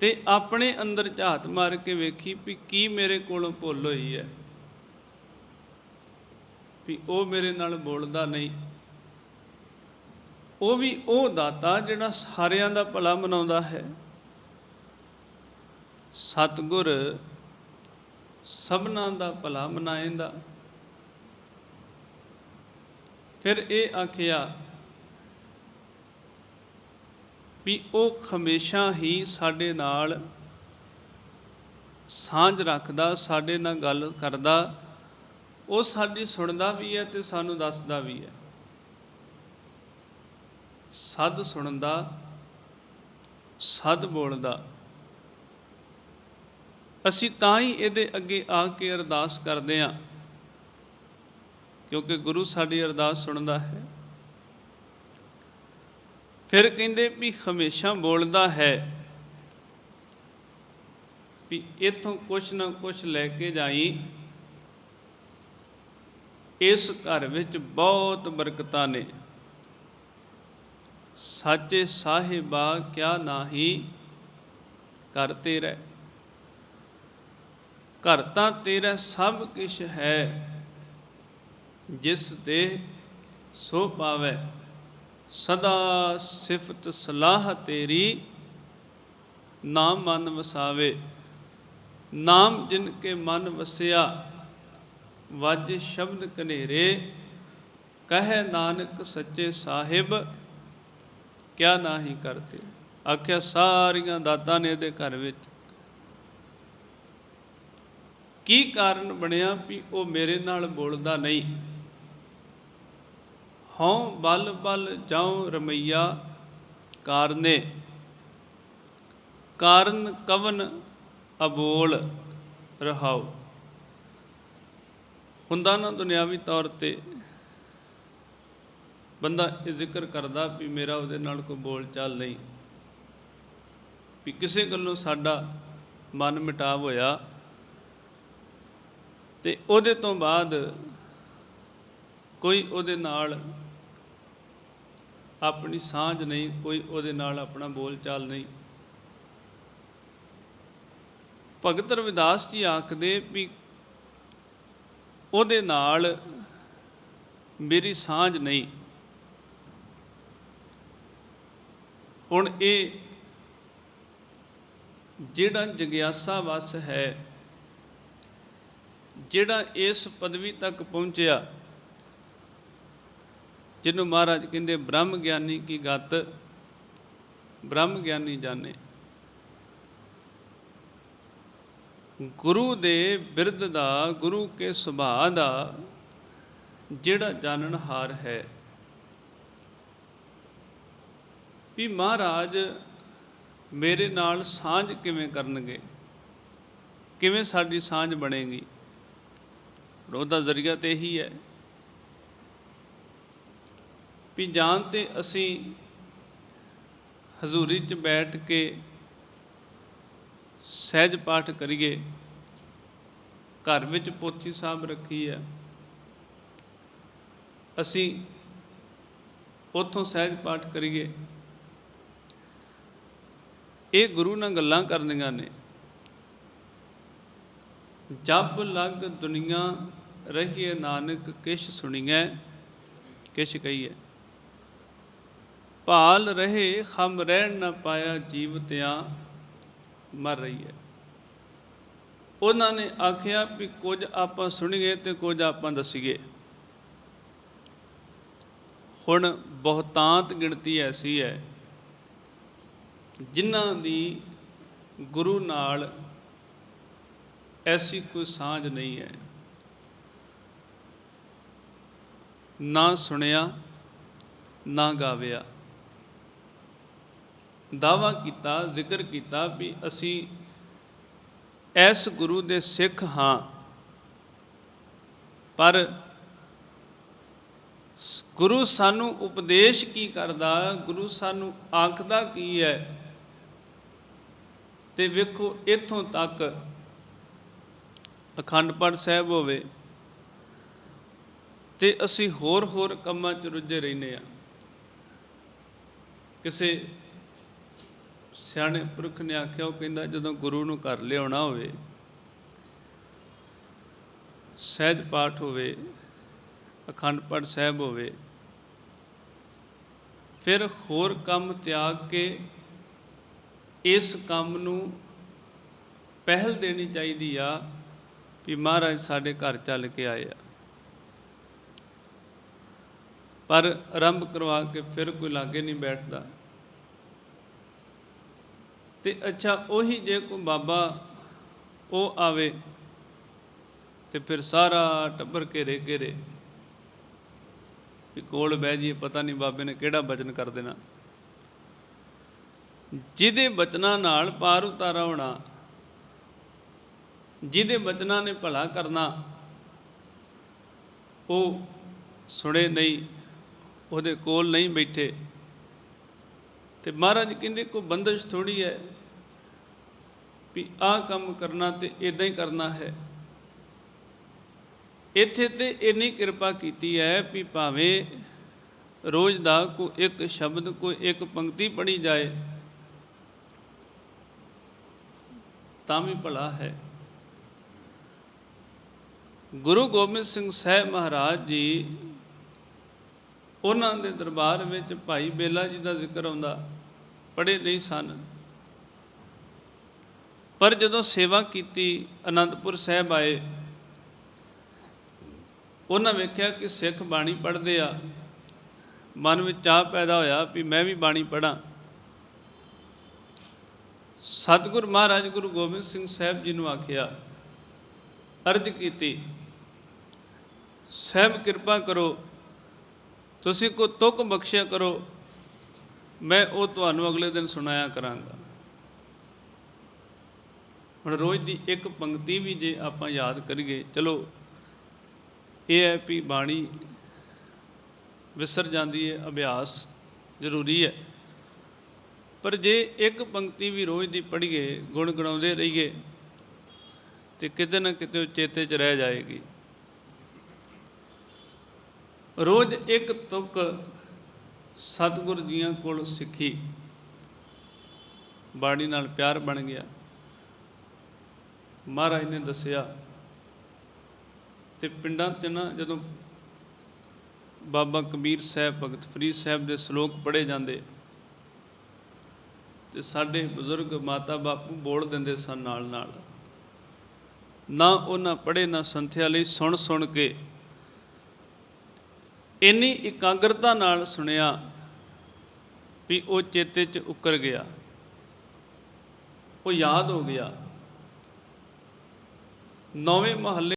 ਤੇ ਆਪਣੇ ਅੰਦਰ ਝਾਤ ਮਾਰ ਕੇ ਵੇਖੀ ਵੀ ਕੀ ਮੇਰੇ ਕੋਲੋਂ ਭੁੱਲ ਹੋਈ ਹੈ। ਵੀ ਉਹ ਮੇਰੇ ਨਾਲ ਬੋਲਦਾ ਨਹੀਂ। ਉਹ ਵੀ ਉਹ ਦਾਤਾ ਜਿਹੜਾ ਸਾਰਿਆਂ ਦਾ ਭਲਾ ਮਨਾਉਂਦਾ ਹੈ। ਸਤਗੁਰ ਸਭਨਾਂ ਦਾ ਭਲਾ ਮਨਾਏਂਦਾ। ਫਿਰ ਇਹ ਆਖਿਆ ਵੀ ਉਹ ਹਮੇਸ਼ਾ ਹੀ ਸਾਡੇ ਨਾਲ ਸਾਂਝ ਰੱਖਦਾ, ਸਾਡੇ ਨਾਲ ਗੱਲ ਕਰਦਾ। ਉਹ ਸਾਡੀ ਸੁਣਦਾ ਵੀ ਹੈ ਤੇ ਸਾਨੂੰ ਦੱਸਦਾ ਵੀ ਹੈ। ਸਦ ਸੁਣਦਾ, ਸਦ ਬੋਲਦਾ। ਅਸੀਂ ਤਾਂ ਹੀ ਇਹਦੇ ਅੱਗੇ ਆ ਕੇ ਅਰਦਾਸ ਕਰਦੇ ਹਾਂ, ਕਿਉਂਕਿ ਗੁਰੂ ਸਾਡੀ ਅਰਦਾਸ ਸੁਣਦਾ ਹੈ। ਫਿਰ ਕਹਿੰਦੇ ਵੀ ਹਮੇਸ਼ਾ ਬੋਲਦਾ ਹੈ ਵੀ ਇਥੋਂ ਕੁਛ ਨਾ ਕੁਛ ਲੈ ਕੇ ਜਾਈ। ਇਸ ਘਰ ਵਿੱਚ ਬਹੁਤ ਬਰਕਤਾਂ ਨੇ। ਸਾਚੇ ਸਾਹਿਬਾ ਕਿਆ ਨਾਹੀ ਘਰ ਤੇਰਾ ਘਰ ਤਾਂ ਤੇਰਾ ਸਭ ਕੁਛ ਹੈ, ਜਿਸ 'ਤੇ ਸੋ ਪਾਵੇ। ਸਦਾ ਸਿਫਤ ਸਲਾਹ ਤੇਰੀ, ਨਾਮ ਮਨ ਵਸਾਵੇ। ਨਾਮ ਜਿਨ ਕੇ ਮਨ ਵਸਿਆ, ਵਜ ਸ਼ਬਦ ਕਨੇਰੇ ਕਹੇ ਨਾਨਕ ਸੱਚੇ ਸਾਹਿਬ, ਕਿਆ ਨਾਹੀ ਕਰਤੇ। ਆਖਿਆ, ਸਾਰੀਆਂ ਦਾਤਾਂ ਨੇ ਇਹਦੇ ਘਰ ਵਿੱਚ। ਕੀ ਕਾਰਨ ਬਣਿਆ ਵੀ ਉਹ ਮੇਰੇ ਨਾਲ ਬੋਲਦਾ ਨਹੀਂ? ਹਉ ਬਲ ਬਲ ਜਾਉ ਰਮਈਆ ਕਾਰਨੇ। ਕਾਰਨ ਕਵਨ ਅਬੋਲ ਰਹਾਉ। ਹੁੰਦਾ ਨਾ ਦੁਨਿਆਵੀ ਤੌਰ ਤੇ, ਬੰਦਾ ਇਹ ਜ਼ਿਕਰ ਕਰਦਾ ਵੀ ਮੇਰਾ ਉਹਦੇ ਨਾਲ ਕੋਈ ਬੋਲ ਚਾਲ ਨਹੀਂ। ਵੀ ਕਿਸੇ ਗੱਲੋਂ ਸਾਡਾ ਮਨ ਮਿਟਾਵ ਹੋਇਆ ਤੇ ਉਹਦੇ ਤੋਂ ਬਾਅਦ ਕੋਈ ਉਹਦੇ ਨਾਲ ਆਪਣੀ ਸਾਂਝ ਨਹੀਂ, ਕੋਈ ਉਹਦੇ ਨਾਲ ਆਪਣਾ ਬੋਲ ਚਾਲ ਨਹੀਂ। ਭਗਤ ਰਵਿਦਾਸ ਜੀ ਆਖਦੇ ਵੀ ਉਹਦੇ ਨਾਲ ਮੇਰੀ ਸਾਂਝ ਨਹੀਂ। ਹੁਣ ਇਹ ਜਿਹੜਾ ਜਗਿਆਸਾ ਵਸ ਹੈ, ਜਿਹੜਾ ਇਸ ਪਦਵੀ ਤੱਕ ਪਹੁੰਚਿਆ ਜਿਹਨੂੰ ਮਹਾਰਾਜ ਕਹਿੰਦੇ ਬ੍ਰਹਮ ਗਿਆਨੀ ਕੀ ਗਤ, ਬ੍ਰਹਮ ਗਿਆਨੀ ਜਾਣੇ। ਗੁਰੂ ਦੇ ਬਿਰਧ ਦਾ, ਗੁਰੂ ਕੇ ਸੁਭਾਅ ਦਾ ਜਿਹੜਾ ਜਾਣਨ ਹਾਰ ਹੈ। ਵੀ ਮਹਾਰਾਜ ਮੇਰੇ ਨਾਲ ਸਾਂਝ ਕਿਵੇਂ ਕਰਨਗੇ? ਕਿਵੇਂ ਸਾਡੀ ਸਾਂਝ ਬਣੇਗੀ? ਉਹਦਾ ਜ਼ਰੀਆ ਤੇ ਇਹੀ ਹੈ। ਵੀ ਜਾਣ ਤੇ ਅਸੀਂ ਹਜ਼ੂਰੀ 'ਚ ਬੈਠ ਕੇ ਸਹਿਜ ਪਾਠ ਕਰੀਏ। ਘਰ ਵਿੱਚ ਪੋਥੀ ਸਾਹਿਬ ਰੱਖੀ ਹੈ। ਅਸੀਂ ਉੱਥੋਂ ਸਹਿਜ ਪਾਠ ਕਰੀਏ। ਇਹ ਗੁਰੂ ਨਾਲ ਗੱਲਾਂ ਕਰਨੀਆਂ ਨੇ। ਜਬ ਲਗ ਦੁਨੀਆ ਰਹੀਏ ਨਾਨਕ, ਕਿਛ ਸੁਣੀਐ, ਕਿਛ ਕਹੀਏ ਭਾਲ ਰਹੇ ਹਮ ਰਹਿਣ ਨਾ ਪਾਇਆ ਜੀਵ ਤਿਆ ਮਰ ਰਹੀ ਹੈ। ਉਹਨਾਂ ਨੇ ਆਖਿਆ ਵੀ ਕੁਝ ਆਪਾਂ ਸੁਣੀਏ ਤੇ ਕੁਝ ਆਪਾਂ ਦਸੀਏ। ਹੁਣ ਬਹੁਤਾਂਤ ਗਿਣਤੀ ਐਸੀ ਹੈ, ਜਿਨ੍ਹਾਂ ਦੀ ਗੁਰੂ ਨਾਲ ਐਸੀ ਕੋਈ ਸਾਂਝ ਨਹੀਂ ਹੈ। ਨਾ ਸੁਣਿਆ, ਨਾ ਗਾਵਿਆ। ਦਾਵਾ ਕੀਤਾ, ਜ਼ਿਕਰ ਕੀਤਾ ਵੀ ਅਸੀਂ ਇਸ ਗੁਰੂ ਦੇ ਸਿੱਖ ਹਾਂ। ਪਰ ਗੁਰੂ ਸਾਨੂੰ ਉਪਦੇਸ਼ ਕੀ ਕਰਦਾ? ਗੁਰੂ ਸਾਨੂੰ ਆਖਦਾ ਕੀ ਹੈ? ਤੇ ਵੇਖੋ, ਇੱਥੋਂ ਤੱਕ ਅਖੰਡ ਪਾਠ ਸਾਹਿਬ ਹੋਵੇ ਤੇ ਅਸੀਂ ਹੋਰ ਹੋਰ ਕੰਮਾਂ 'ਚ ਰੁੱਝੇ ਰਹਿੰਦੇ ਆ ਕਿਸੇ ਸਿਆਣੇ ਪੁਰਖ ਨੇ ਆਖਿਆ, ਉਹ ਕਹਿੰਦਾ, ਜਦੋਂ ਗੁਰੂ ਨੂੰ ਘਰ ਲਿਆਉਣਾ ਹੋਵੇ, ਸਹਿਜ ਪਾਠ ਹੋਵੇ, ਅਖੰਡ ਪਾਠ ਸਾਹਿਬ ਹੋਵੇ, ਫਿਰ ਹੋਰ ਕੰਮ ਤਿਆਗ ਕੇ ਇਸ ਕੰਮ ਨੂੰ ਪਹਿਲ ਦੇਣੀ ਚਾਹੀਦੀ ਆ ਵੀ ਮਹਾਰਾਜ ਸਾਡੇ ਘਰ ਚੱਲ ਕੇ ਆਏ ਆ। ਪਰ ਆਰੰਭ ਕਰਵਾ ਕੇ ਫਿਰ ਕੋਈ ਲਾਗੇ ਨਹੀਂ ਬੈਠਦਾ। ਤੇ ਅੱਛਾ, ਉਹੀ ਜੇ ਕੋਈ ਬਾਬਾ ਉਹ ਆਵੇ ਤੇ ਫਿਰ ਸਾਰਾ ਟੱਬਰ ਘੇਰੇ ਘੇਰੇ ਵੀ ਕੋਲ ਬਹਿ ਜੀ ਪਤਾ ਨਹੀਂ ਬਾਬੇ ਨੇ ਕਿਹੜਾ ਬਚਨ ਕਰ ਦੇਣਾ। ਜਿਹਦੇ ਬਚਨਾਂ ਨਾਲ ਪਾਰ ਉਤਾਰਾ ਹੋਣਾ, ਜਿਹਦੇ ਬਚਨਾਂ ਨੇ ਭਲਾ ਕਰਨਾ, ਉਹ ਸੁਣੇ ਨਹੀਂ, ਉਹਦੇ ਕੋਲ ਨਹੀਂ ਬੈਠੇ। ਤੇ ਮਹਾਰਾਜ ਕਹਿੰਦੇ ਕੋਈ ਬੰਦਸ਼ ਥੋੜੀ ਹੈ ਵੀ ਆਹ ਕੰਮ ਕਰਨਾ ਤੇ ਇਦਾਂ ਹੀ ਕਰਨਾ ਹੈ। ਇੱਥੇ ਤੇ ਇੰਨੀ ਕਿਰਪਾ ਕੀਤੀ ਹੈ ਵੀ ਭਾਵੇਂ ਰੋਜ਼ ਦਾ ਕੋਈ ਇੱਕ ਸ਼ਬਦ, ਕੋਈ ਇੱਕ ਪੰਕਤੀ ਪੜੀ ਜਾਏ, ਤਾਂ ਵੀ ਭਲਾ ਹੈ। ਗੁਰੂ ਗੋਬਿੰਦ ਸਿੰਘ ਸਾਹਿਬ ਮਹਾਰਾਜ ਜੀ ਉਹਨਾਂ ਦੇ ਦਰਬਾਰ ਵਿੱਚ ਭਾਈ ਬੇਲਾ ਜੀ ਦਾ ਜ਼ਿਕਰ ਆਉਂਦਾ। ਪੜ੍ਹੇ ਨਹੀਂ ਸਨ। ਪਰ ਜਦੋਂ ਸੇਵਾ ਕੀਤੀ, ਅਨੰਦਪੁਰ ਸਾਹਿਬ ਆਏ, ਉਹਨਾਂ ਵੇਖਿਆ ਕਿ ਸਿੱਖ ਬਾਣੀ ਪੜ੍ਹਦੇ ਆ। ਮਨ ਵਿੱਚ ਚਾਹ ਪੈਦਾ ਹੋਇਆ ਵੀ ਮੈਂ ਵੀ ਬਾਣੀ ਪੜਾਂ ਸਤਿਗੁਰ ਮਹਾਰਾਜ ਗੁਰੂ ਗੋਬਿੰਦ ਸਿੰਘ ਸਾਹਿਬ ਜੀ ਨੂੰ ਆਖਿਆ, ਅਰਜ ਕੀਤੀ, ਸਹਿਬ ਕਿਰਪਾ ਕਰੋ, ਤੁਸੀਂ ਕੋ ਤੁਕ ਬਖਸ਼ਿਆ ਕਰੋ ਮੈਂ ਉਹ ਤੁਹਾਨੂੰ ਅਗਲੇ ਦਿਨ ਸੁਣਾਇਆ ਕਰਾਂਗਾ। ਹੁਣ ਰੋਜ਼ ਦੀ ਇੱਕ ਪੰਕਤੀ ਵੀ ਜੇ ਆਪਾਂ ਯਾਦ ਕਰੀਏ, ਚਲੋ ਇਹ ਹੈ ਵੀ ਬਾਣੀ ਵਿਸਰ ਜਾਂਦੀ ਹੈ, ਅਭਿਆਸ ਜ਼ਰੂਰੀ ਹੈ। ਪਰ ਜੇ ਇੱਕ ਪੰਕਤੀ ਵੀ ਰੋਜ਼ ਦੀ ਪੜ੍ਹੀਏ, ਗੁਣ ਗਣਾਉਂਦੇ ਰਹੀਏ, ਤੇ ਕਿਤੇ ਨਾ ਕਿਤੇ ਉਹ ਚੇਤੇ 'ਚ ਰਹਿ ਜਾਏਗੀ। ਰੋਜ਼ ਇੱਕ ਤੁਕ ਸਤਿਗੁਰ ਜੀਆਂ ਕੋਲ ਸਿੱਖੀ। ਬਾਣੀ ਨਾਲ ਪਿਆਰ ਬਣ ਗਿਆ। ਮਹਾਰਾਜ ਨੇ ਦੱਸਿਆ ਤੇ ਪਿੰਡਾਂ 'ਚ ਨਾ ਜਦੋਂ ਬਾਬਾ ਕਬੀਰ ਸਾਹਿਬ, ਭਗਤ ਫਰੀਦ ਸਾਹਿਬ ਦੇ ਸ਼ਲੋਕ ਪੜ੍ਹੇ ਜਾਂਦੇ, ਤੇ ਸਾਡੇ ਬਜ਼ੁਰਗ ਮਾਤਾ ਬਾਪੂ ਬੋਲ ਦਿੰਦੇ ਸਨ ਨਾਲ ਨਾਲ ਨਾ ਉਹਨਾਂ ਪੜ੍ਹੇ, ਨਾ ਸੰਥਿਆ ਲਈ ਸੁਣ ਸੁਣ ਕੇ ਇੰਨੀ ਇਕਾਗਰਤਾ ਨਾਲ ਸੁਣਿਆ ਵੀ ਉਹ ਚੇਤੇ 'ਚ ਉੱਕਰ ਗਿਆ। ਉਹ ਯਾਦ ਹੋ ਗਿਆ। ਨੌਵੇਂ ਮਹੱਲੇ